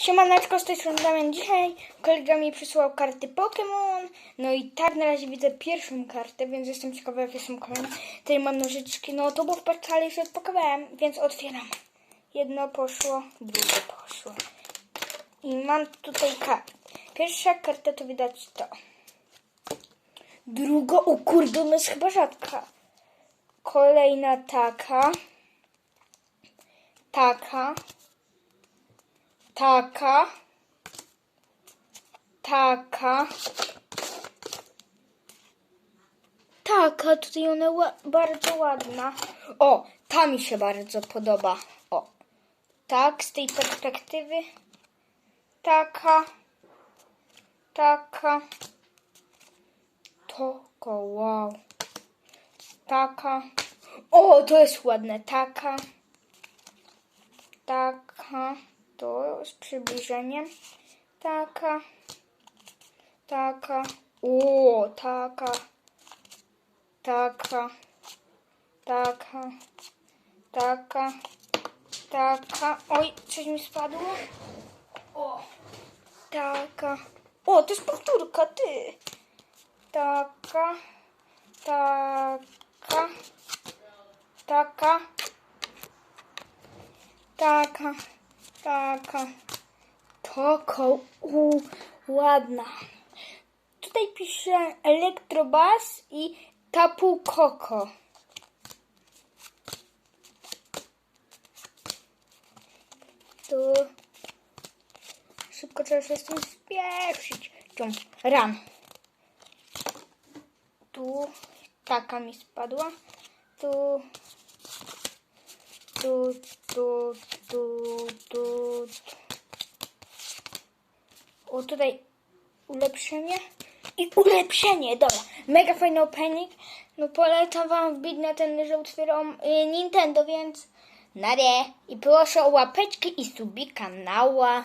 Siemaneczko, z tej strony Damian. Dzisiaj kolega mi przysłał karty Pokémon. No i tak na razie widzę pierwszą kartę, więc jestem ciekawa jakie są kolejne. Tutaj mam nożyczki, no to było w paczce, ale już odpakowałem, więc otwieram. Jedno poszło, drugie poszło. I mam tutaj kartę. Pierwsza karta to widać to. Druga, o kurde, ona jest chyba rzadka. Kolejna taka. Taka. Taka. Taka. Taka, tutaj ona bardzo ładna. O, ta mi się bardzo podoba. O, tak, z tej perspektywy. Taka. Taka. Taka, wow. Taka. O, to jest ładne. Taka. Taka. To z przybliżeniem. Taka. Taka. O, taka. Taka. Taka. Taka. Taka. Oj, coś mi spadło. O. Taka. O, to jest powtórka, ty. Taka. Taka. Taka. Taka. Taka. Taka. U, ładna. Tutaj pisze Elektrobas i Tapu Koko. Tu szybko trzeba się z tym spieszyć. Cium. Ran. Tu taka mi spadła. Tu. Tu, tu, tu, tu. O, tutaj ulepszenie. I ulepszenie, dobra. Mega fajny opening. No polecam wam wbić na ten, że otwieram y, Nintendo, więc na nie. I proszę o łapeczki i subi kanała.